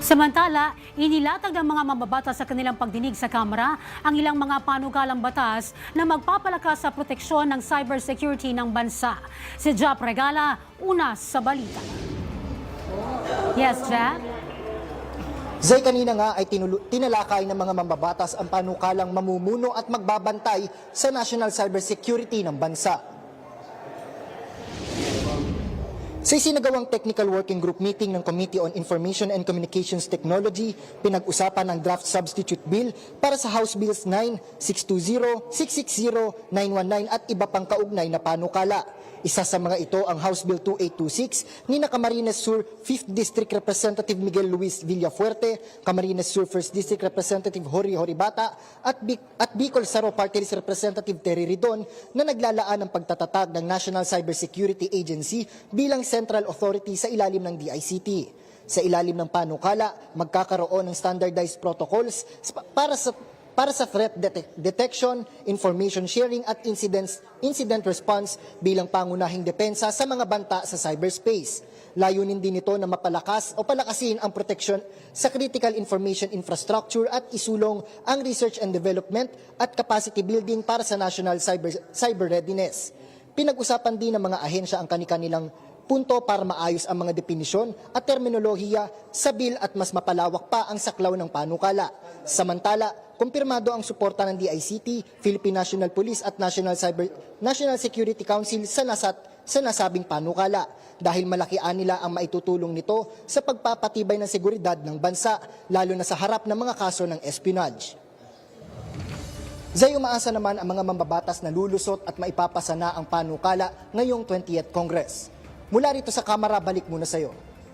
Samantala, inilatag ng mga mambabatas sa kanilang pagdinig sa Kamara ang ilang mga panukalang batas na magpapalakas sa proteksyon ng cybersecurity ng bansa. Si Jap Regala, una sa balita. Yes, Jap? Zay kanina nga ay tinalakay ng mga mambabatas ang panukalang mamumuno at magbabantay sa national cybersecurity ng bansa. Sa isinagawang Technical Working Group meeting ng Committee on Information and Communications Technology, pinag-usapan ang draft substitute bill para sa House Bills 9, 620, 660, 919 at iba pang kaugnay na panukala. Isa sa mga ito ang House Bill 2826 ni Camarines Sur 5th District Representative Miguel Luis Villafuerte, Camarines Sur 1st District Representative Hori Horibata at, Bic- at Bicol Saro Party Representative Terry Ridon na naglalaan ng pagtatatag ng National Cybersecurity Agency bilang central authority sa ilalim ng DICT. Sa ilalim ng panukala, magkakaroon ng standardized protocols para sa para sa threat detec- detection, information sharing at incidents, incident response bilang pangunahing depensa sa mga banta sa cyberspace. Layunin din ito na mapalakas o palakasin ang proteksyon sa critical information infrastructure at isulong ang research and development at capacity building para sa national cyber, cyber readiness. Pinag-usapan din ng mga ahensya ang kanilang punto para maayos ang mga definisyon at terminolohiya sa bill at mas mapalawak pa ang saklaw ng panukala. Samantala, kumpirmado ang suporta ng DICT, Philippine National Police at National Cyber National Security Council sa nasat sa nasabing panukala dahil malaki nila ang maitutulong nito sa pagpapatibay ng seguridad ng bansa lalo na sa harap ng mga kaso ng espionage. Zay umaasa naman ang mga mambabatas na lulusot at maipapasa na ang panukala ngayong 20th Congress. Mula rito sa Kamara, balik muna sa iyo.